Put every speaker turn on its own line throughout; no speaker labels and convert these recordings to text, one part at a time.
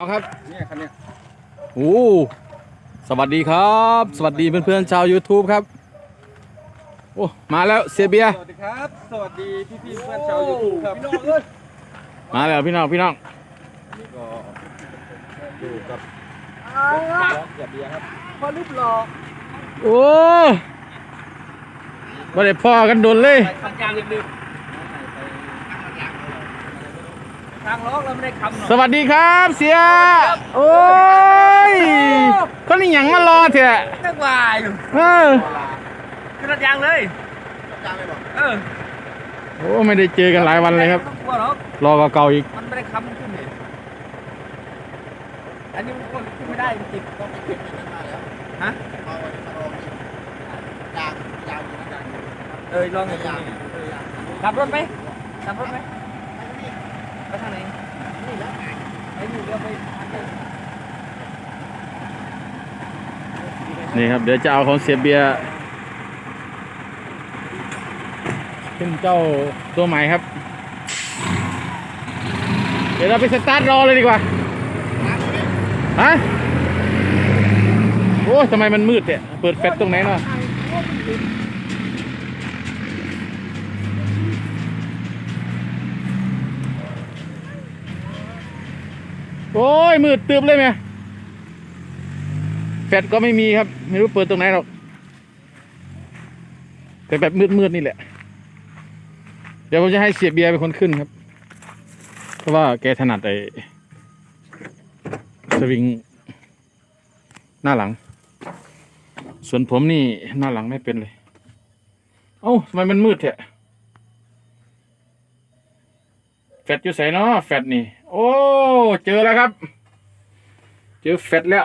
เอาครับ
เนี่ยคันเนี้ย
โอ้สวัสดีครับ สวัสดีเพื่อนๆชาว YouTube ครับ โอ้ มาแล้วเสียเบียร์
สวัสดีครับ สวัสดีพี่พี่ๆเพื่อนชาวยูทูบครับพี่น้องเลย
มาแล้วพี่น้องพี่น้อง
นี่ก็อยู่กับอย่าเบียร์ครับ
โอ้ไม่ได้พ่อกันโดนเลย
ไปคำยางลืม ทางล้อเราไม่ได้คำหรอก
สวัสดีครับเสีย โอ้ยคนนี้หยังมารอเถอะ
นักวายอยู่
เออ
ขึ้นรถยางเลยเออ
โอ้ไม่ได้เจอกันหลายวันเลยครับ
ไม่ต้องกลัวหรอก
รอเก่าๆอีก
มันไม่ได้คำขึ้นเลยอันนี้มันคนขึ้นไม่ได้จริงๆต้องไปเก็บเงินมาแล้วฮะเออลองเลยขับรถไหมขับรถไหม ไปทางไหนนี่แล้วไปอยู่เดี๋ยวไปทางไหน
นี่ครับ เดี๋ยวจะเอาของเสียเบียร์ขึ้นเจ้าตัวใหม่ครับ เดี๋ยวเราไปสตาร์ทรอเลยดีกว่า ฮะ โอ้ยทำไมมันมืดเนี่ย เปิดแฟลชตรงไหนเนาะ โอ้ยมืดตึบเลยไหมแฟดก็ไม่มีครับ ไม่รู้เปิดตรงไหนหรอกแต่แบบมืดๆนี่แหละ เดี๋ยวผมจะให้เสียเบียร์เป็นคนขึ้นครับ เพราะว่าแกถนัดไอ้สวิง หน้าหลัง ส่วนผมนี่หน้าหลังไม่เป็นเลย เอ้าทำไมมันมืดแท้แฟดอยู่ใส่เนาะแฟดนี่ โอ้ เจอแล้วครับ เจอแฟดแล้ว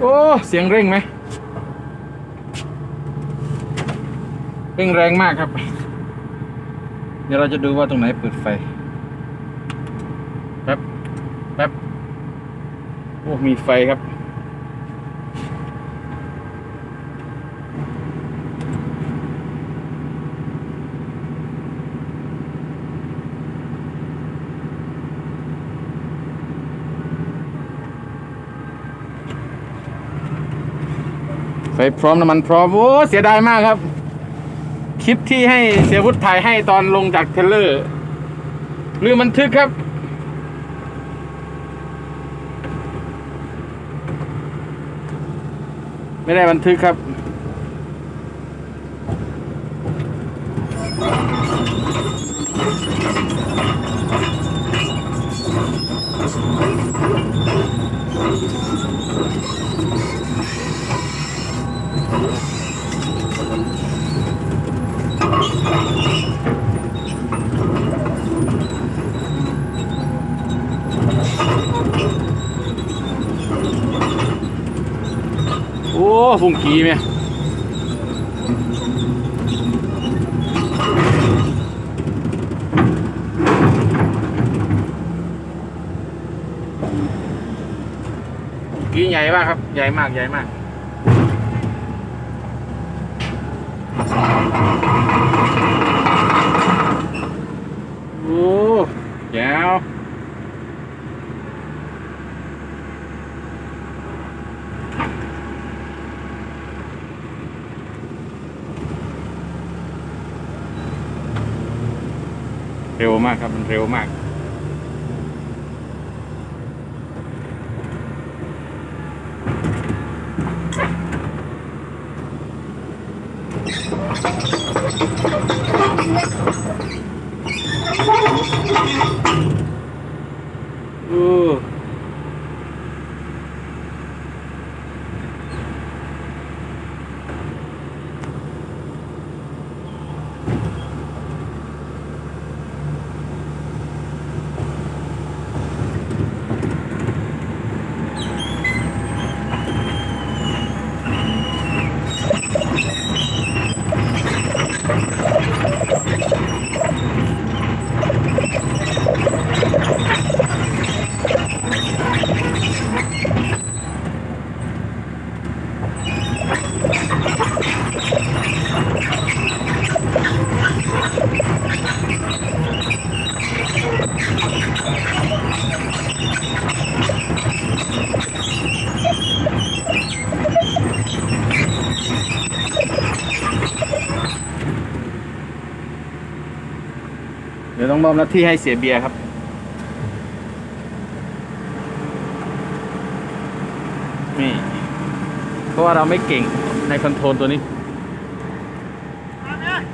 โอ้ เสียงเร่งไหมเร่งแรงมากครับ เดี๋ยวเราจะดูว่าตรงไหนเปิดไฟ แป๊บ แป๊บ โอ้ มีไฟครับ ไฟพร้อมน้ำมันพร้อม โอ้เสียดายมากครับ คลิปที่ให้เสียวุฒิถ่ายให้ตอนลงจากเทเลอร์ลืมบันทึกครับ ไม่ได้บันทึกครับ โอ้งกีไหมกีใหญ่มากครับ ใหญ่มาก ใหญ่มากโอ้แจ๋ว เร็วมากครับมันเร็วมาก ดี๋ยวต้องมอบหน้าที่ให้เสียเบียร์ครับนี่เพราะว่าเราไม่เก่งในคอนโทรลตัวนี้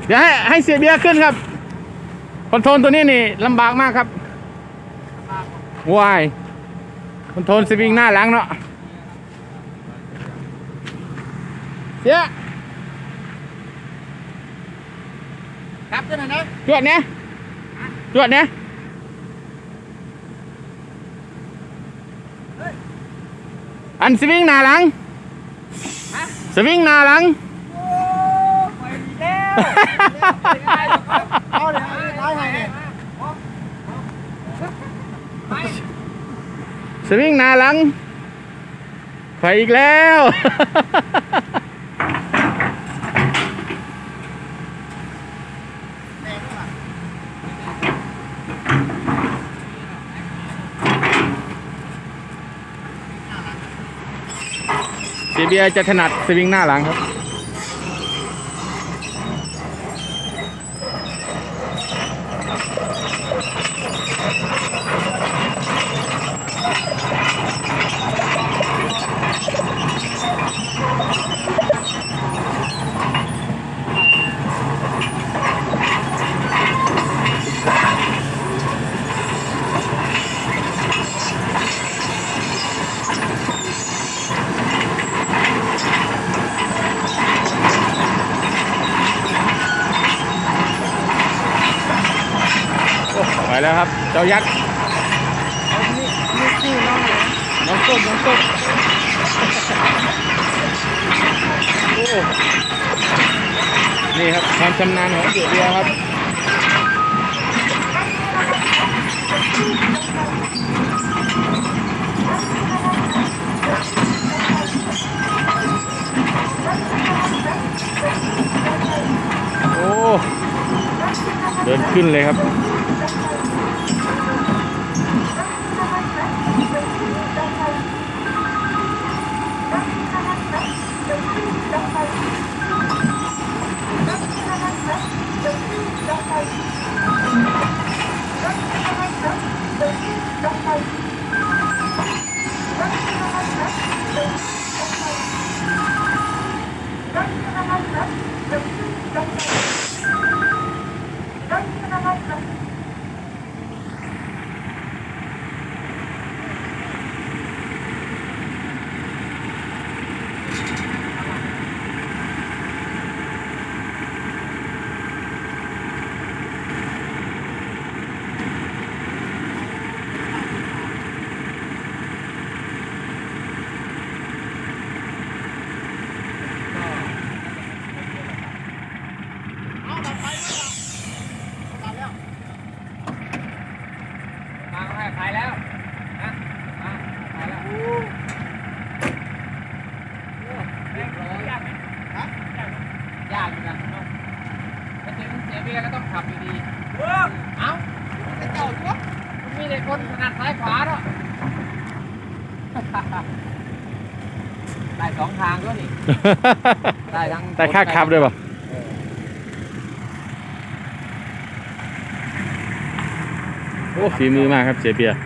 เดี๋ยวให้ให้เสียเบียร์ขึ้นครับ คอนโทรลตัวนี้นี่ลำบากมากครับวายคอนโทรลสวิงหน้าหลังเนาะเสีย
ครับตัวไหนนะ
จวดเนี้ย จวดเนี้ยอันสวิงหน้าหลังสวิงหน้าหลัง
โอ้ไปแล้วเอาเลยเอาเลยเนี่ย
สวิงหน้าหลังไปอีกแล้ว เสีเบียจะถนัดสวิงหน้าหลังครับ ไปแล้วครับ เจ้ายักษ์น้องต้นน้องต้นโอ้นี่ครับความชำนาญของเสือเบียร์ครับโอ้เดินขึ้นเลยครับ
มาให้ขายแล้วนะมาขายแล้วเรียบร้อยยากไหมฮะยากอยู่นะไปถึงเสียเบียร์ก็ต้องขับดีๆเอ้าจะเจ้าจ้วมันมีแต่คนถนัดซ้ายขวาเนาะได้สองทางด้วยนี่ได้ทั้ง
แต่ค่าขับด้วยป่ะ อ้ฝีมือมากครับเสียเบียร์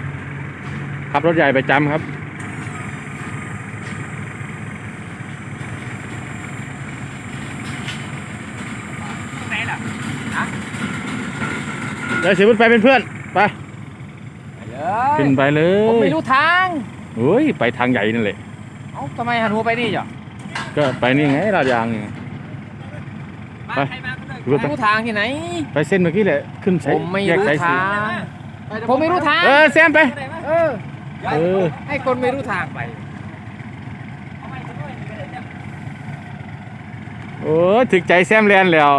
ขับรถใหญ่ประจำครับ
ไหนล่ะฮะ
เดี๋ยวเสียบุญไปเป็นเพื่อน ไป
ไปเล
ขึ้น
ย
ไปเล
ผมไม่
ย
รู้ทาง
เฮ้ย ไปทางใหญ่นั่นแหละ
เอ้าทำไมหันหัวไปนี่จ้ะ
ก็ไปนี่ไงลาดยางนี่ไง ไป
ไม่รู้ทางที่ไหน
ไปเส้นเมื่อกี้แหละ ขึ้นใช้
ผมไม่
แยก
รู้
สายสี
ทาง ผมไม่รู้ทาง
เออแซมไป
เออ
เออ
ให้คนไม่รู้ทางไป
โอ้ยถึกใจแซมแลนแล้ว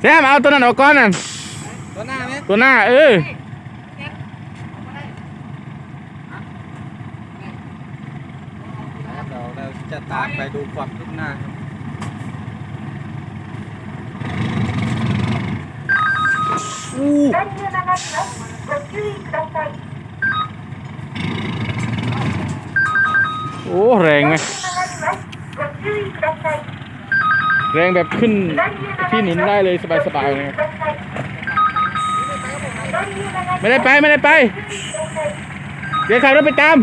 แซมเอาตัวนั้นออกก่อนน่ะ
ตัวหน้าไหม
ตัวหน้าเออ
เราเราจะตามไปดูความคืบหน้า
โอ้แรงไหมแรงแบบขึ้นที่หนุนได้เลยสบายๆเลยไม่ได้ไปไม่ได้ไป เดี๋ยวขับรถไปตาม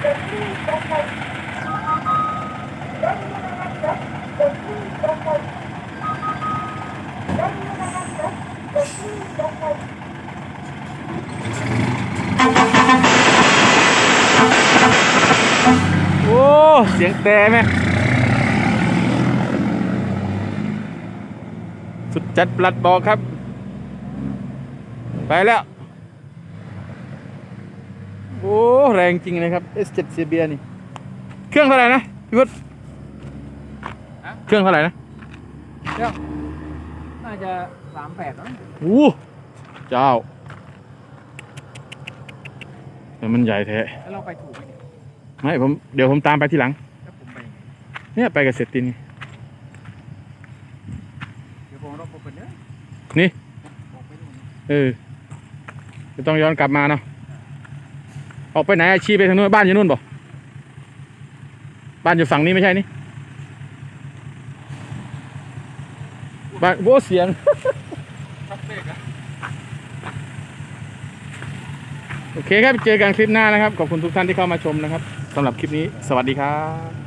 โอ้ เสียงแต่ไหมสุดจัดปลัดบอกครับ ไปแล้ว อ้แรงจริงนะครับ S7 c b นี่ เครื่องเท่าไหร่นะพี่พุทธเครื่องเท่าไหร่นะ
น่าจะสามแปดมั้ง
โอ้เจ้าแต่มันใหญ่แท้
แล้วเราไปถูกไหมเนี่ย
ไม่ผมเดี๋ยวผมตามไปทีหลัง
ถ้าผมไป
เนี่ยไปกับเสร็จตินนี่
เดี๋ยวผมรบกวนเด้อ
นี่
บอกไปนู่น
เออจะต้องย้อนกลับมาเนาะ ออกไปไหนอาชีพไปทางนู้นบ้านอยู่นู่นบ่บ้านอยู่ฝั่งนี้ไม่ใช่นี่บ้านโว้เสียงโอเคครับเจอกันคลิปหน้านะครับ ขอบคุณทุกท่านที่เข้ามาชมนะครับสำหรับคลิปนี้ สวัสดีครับ